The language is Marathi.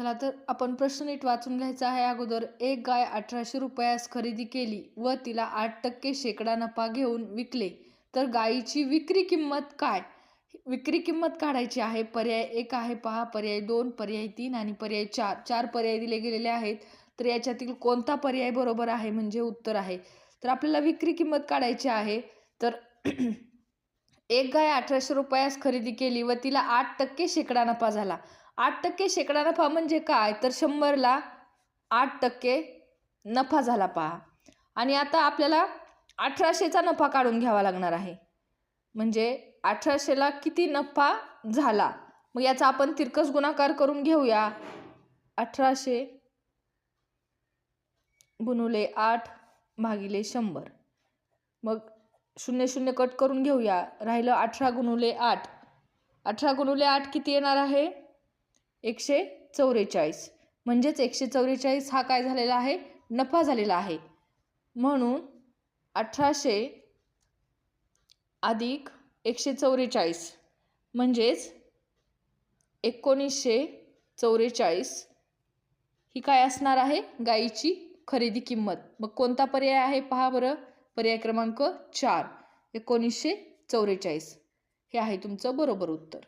चला तर आपण प्रश्न नीट वाचून घ्यायचा आहे. अगोदर एक गाय अठराशे रुपयास खरेदी केली व तिला आठ टक्के शेकडा नफा घेऊन विकले. तर गायीची विक्री किंमत काय? विक्री किंमत काढायची आहे. पर्याय एक आहे पहा. पर्याय दोन पर्याय तीन आणि पर्याय चार. चार पर्याय दिले गेलेले आहेत. तर याच्यातील कोणता पर्याय बरोबर आहे म्हणजे उत्तर आहे. तर आपल्याला विक्री किंमत काढायची आहे. तर एक गाय अठराशे रुपयास खरेदी केली व तिला आठ टक्के शेकडा नफा झाला. आठ टक्के शेकडा नफा म्हणजे काय? तर शंभरला आठ टक्के नफा झाला पहा. आणि आता आपल्याला अठराशेचा नफा काढून घ्यावा लागणार आहे. म्हणजे अठराशेला किती नफा झाला? मग याचा आपण तिरकस गुणाकार करून घेऊया. अठराशे गुणुले आठ भागिले शंभर. मग शून्य शून्य कट करून घेऊया. राहिलं अठरा गुणुले आठ. अठरा गुणुले आठ किती येणार आहे? एकशे चौवेचाळीस म्हणजेच एकशे चौवेचाळीस हा काय झालेला आहे? नफा झालेला आहे. म्हणून अठराशे अधिक एकशे चौवेचाळीस म्हणजेच एकोणीसशे चौवेचाळीस ही काय असणार आहे? गाईची खरेदी किंमत. मग कोणता पर्याय आहे? पहा बरं. पर्याय क्रमांक चार. एकोणीसशे चौवेचाळीस हे आहे तुमचं बरोबर उत्तर.